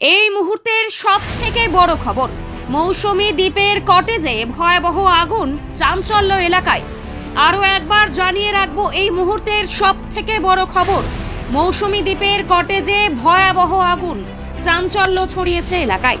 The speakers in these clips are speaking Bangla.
এই মুহূর্তের সব থেকে বড় খবর, মৌসুমী দ্বীপের কটেজে ভয়াবহ আগুন চাঞ্চল্য এলাকায়। আরও একবার জানিয়ে রাখব, এই মুহূর্তের সব থেকে বড় খবর, মৌসুমী দ্বীপের কটেজে ভয়াবহ আগুন চাঞ্চল্য ছড়িয়েছে এলাকায়।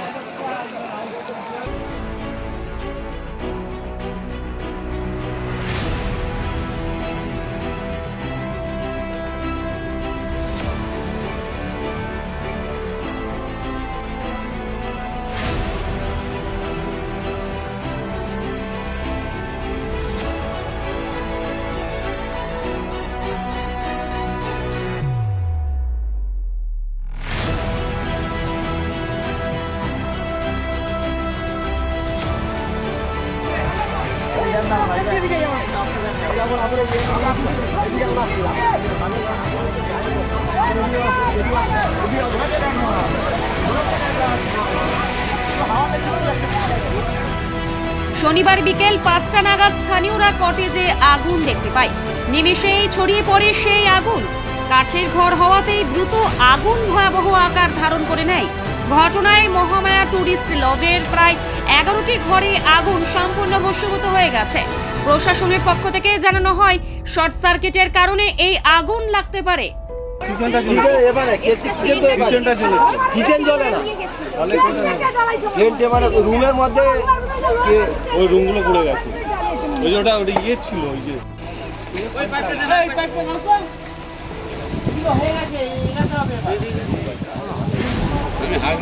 শনিবার বিকেল পাঁচটা নাগাদ স্থানীয়রা কটেজে আগুন দেখতে পায়। নিমেষেই ছড়িয়ে পড়ে সেই আগুন। কাঠের ঘর হওয়াতেই দ্রুত আগুন ভয়াবহ আকার ধারণ করে নেয়। ঘটনায় মহামায়া ট্যুরিস্ট লজের প্রায় এগারোটি ঘরে আগুন সম্পূর্ণ ভস্মীভূত হয়ে গেছে। প্রশাসনের পক্ষ থেকে জানানো হয় শর্ট সার্কিটের কারণে এই আগুন লাগতে পারে। মানে রুমের মধ্যে ওই রুমগুলো পড়ে গেছে। ওই যে ওটা ওটা ইয়ে ছিল ওই যে। আমি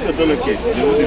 কত লোককে জমি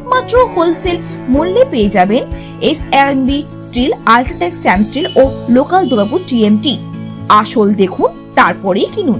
একমাত্র হোলসেল মূল্যে পেয়ে যাবেন S R B steel UltraTech Sam steel ও লোকাল দুর্গাপুর টিএমটি আসল দেখুন, তারপরেই কিনুন।